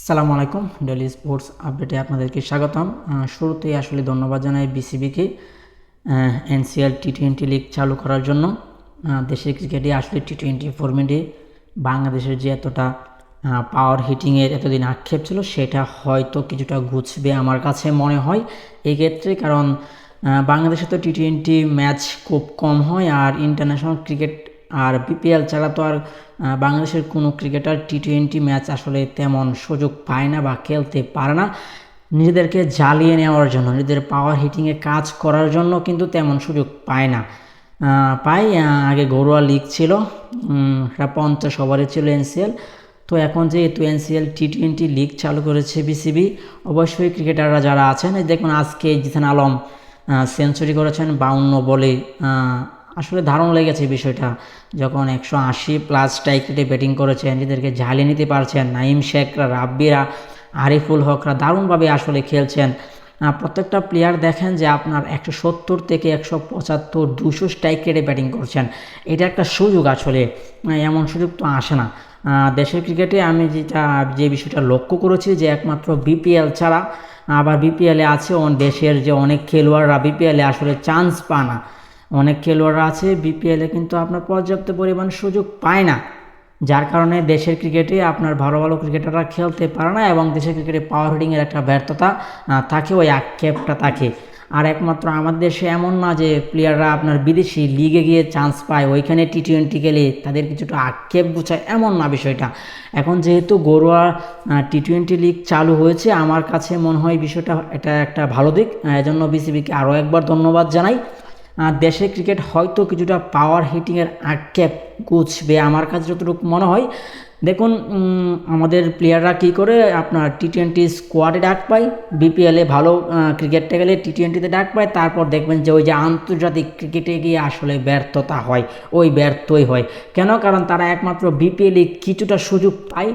আসসালামু আলাইকুম daily sports আপডেটে আপনাদেরকে স্বাগতম। শুরুতেই আসলে ধন্যবাদ জানাই বিসিবিকে এনসিএল টি টোয়েন্টি লিগ চালু করার জন্য। দেশের ক্রিকেটে আসলে টি টোয়েন্টি ফরম্যাটে বাংলাদেশের যে এতটা পাওয়ার হিটিংয়ের এতদিন আক্ষেপ ছিল, সেটা হয়তো কিছুটা ঘুচবে আমার কাছে মনে হয়। এক্ষেত্রে কারণ বাংলাদেশে তো টি টোয়েন্টি ম্যাচ খুব কম হয় আর ইন্টারন্যাশনাল ক্রিকেট আর বিপিএল ছাড়া তো আর বাংলাদেশের কোনো ক্রিকেটার টি টোয়েন্টি ম্যাচ আসলে তেমন সুযোগ পায় না বা খেলতে পারে না। নিজেদেরকে জ্বালিয়ে নেওয়ার জন্য, নিজেদের পাওয়ার হিটিংয়ে কাজ করার জন্য কিন্তু তেমন সুযোগ পায় না। পাই আগে ঘরোয়া লিগ ছিল সেটা পঞ্চাশ ওভারে ছিল এনসিএল তো এখন যেহেতু এনসিএল টি টোয়েন্টি লিগ চালু করেছে বিসিবি অবশ্যই ক্রিকেটাররা যারা আছেন দেখুন আজকে জিসান আলম সেঞ্চুরি করেছেন বাউন্ন বলে আসলে দারুণ লেগেছে বিষয়টা। যখন একশো আশি প্লাস স্ট্রাইক রেটে ব্যাটিং করেছেন, নিজেদেরকে ঝালিয়ে নিতে পারছেন নাইম শেখরা, রাব্বিরা, আরিফুল হকরা দারুণভাবে আসলে খেলছেন। প্রত্যেকটা প্লেয়ার দেখেন যে আপনার একশো সত্তর থেকে একশো পঁচাত্তর, দুশো স্ট্রাইক রেটে ব্যাটিং করছেন। এটা একটা সুযোগ আসলে। এমন সুযোগ তো আসে না। দেশের ক্রিকেটে আমি যেটা, যে বিষয়টা লক্ষ্য করেছি যে একমাত্র বিপিএল ছাড়া আবার বিপিএলে আছে। দেশের যে অনেক খেলোয়াড়রা বিপিএলে আসলে চান্স পায় না। অনেক খেলোয়াড়রা আছে বিপিএলে কিন্তু আপনার পর্যাপ্ত পরিমাণ সুযোগ পায় না। যার কারণে দেশের ক্রিকেটে আপনার ভালো ভালো ক্রিকেটাররা খেলতে পারে না এবং দেশের ক্রিকেটে পাওয়ার হিটিংয়ের একটা ব্যর্থতা থাকে, ওই আক্ষেপটা থাকে। আর একমাত্র আমাদের দেশে এমন না যে প্লেয়াররা আপনার বিদেশি লিগে গিয়ে চান্স পায়, ওইখানে টি টোয়েন্টি গেলে তাদের কিছুটা আক্ষেপ গুছায়, এমন না বিষয়টা। এখন যেহেতু ঘরোয়া টি টোয়েন্টি লিগ চালু হয়েছে, আমার কাছে মনে হয় বিষয়টা এটা একটা ভালো দিক। এজন্য বিসিবিকে আরও একবার ধন্যবাদ জানাই। দেশের ক্রিকেট হয়তো কিছুটা পাওয়ার হিটিংয়ের আক্ষেপ গুছবে আমার কাছে যতটুকু মনে হয় দেখুন আমাদের প্লেয়াররা কী করে, আপনার টি টোয়েন্টি স্কোয়াডে ডাক পায় বিপিএলে ভালো ক্রিকেটটা গেলে টি টোয়েন্টিতে ডাক পায়, তারপর দেখবেন যে ওই যে আন্তর্জাতিক ক্রিকেটে গিয়ে আসলে ব্যর্থতা হয়, ওই ব্যর্থই হয়। কেন? কারণ তারা একমাত্র বিপিএলে কিছুটা সুযোগ পায়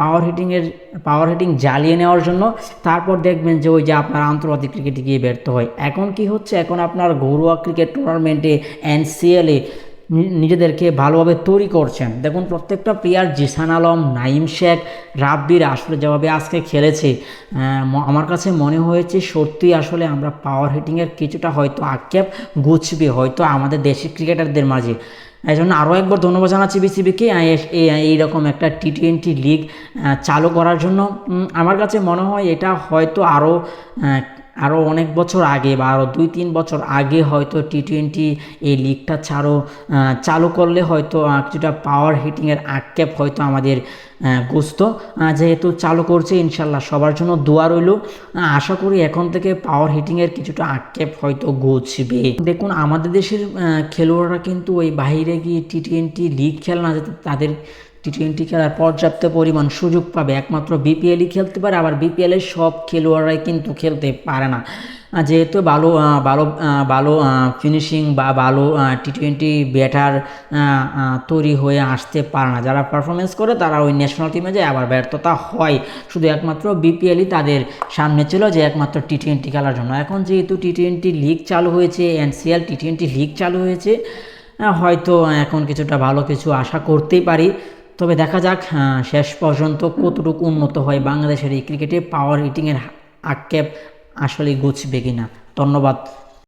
পাওয়ার হিটিংয়ের পাওয়ার হিটিং জ্বালিয়ে নেওয়ার জন্য, তারপর দেখবেন যে ওই যে আপনার আন্তর্জাতিক ক্রিকেটে গিয়ে ব্যর্থ হয়। এখন কি হচ্ছে? এখন আপনার ঘরোয়া ক্রিকেট টুর্নামেন্টে এনসিএলে নিজেদেরকে ভালোভাবে তৈরি করছেন। দেখুন, প্রত্যেকটা প্লেয়ার জিসান আলম নাইম শেখ রাব্বির আসলে যেভাবে আজকে খেলেছে আমার কাছে মনে হয়েছে সত্যি আসলে আমরা পাওয়ার হিটিংয়ের কিছুটা হয়তো আক্ষেপ গুছবে, হয়তো আমাদের দেশের ক্রিকেটারদের মাঝে। এই জন্য আরও একবার ধন্যবাদ জানাচ্ছি বিসিবিকে এইরকম একটা টি টোয়েন্টি লিগ চালু করার জন্য। আমার কাছে মনে হয় এটা হয়তো আরও আরও অনেক বছর আগে বা আরও দুই তিন বছর আগে হয়তো টি টোয়েন্টি এই লিগটা ছাড়ো চালু করলে হয়তো কিছুটা পাওয়ার হিটিংয়ের আক্ষেপ হয়তো আমাদের গুস্ত। যেহেতু চালু করছে, ইনশাল্লাহ সবার জন্য দোয়া রইল। আশা করি এখন থেকে পাওয়ার হিটিংয়ের কিছুটা আক্ষেপ হয়তো গুছবে দেখুন, আমাদের দেশের খেলোয়াড়রা কিন্তু ওই বাইরে গিয়ে টি টোয়েন্টি লিগ খেলে না যাতে তাদের টি টোয়েন্টি খেলার পর্যাপ্ত পরিমাণ সুযোগ পাবে। একমাত্র বিপিএলই খেলতে পারে, আবার বিপিএলের সব খেলোয়াড়রাই কিন্তু খেলতে পারে না। যেহেতু ভালো ভালো ভালো ফিনিশিং বা ভালো টি টোয়েন্টি ব্যাটার তৈরি হয়ে আসতে পারে না। যারা পারফরমেন্স করে তারা ওই ন্যাশনাল টিমে যায়, আবার ব্যর্থতা হয়। শুধু একমাত্র বিপিএলই তাদের সামনে ছিল যে একমাত্র টি টোয়েন্টি খেলার জন্য। এখন যেহেতু টি টোয়েন্টি লিগ চালু হয়েছে এনসিএল টি টোয়েন্টি লিগ চালু হয়েছে হয়তো এখন কিছুটা ভালো কিছু আশা করতেই পারি। তবে দেখা যাক শেষ পর্যন্ত কতটুকু উন্নত হয় বাংলাদেশের এই ক্রিকেটে পাওয়ার হিটিংয়ের আক্ষেপ আসলে গুছবে কিনা। ধন্যবাদ।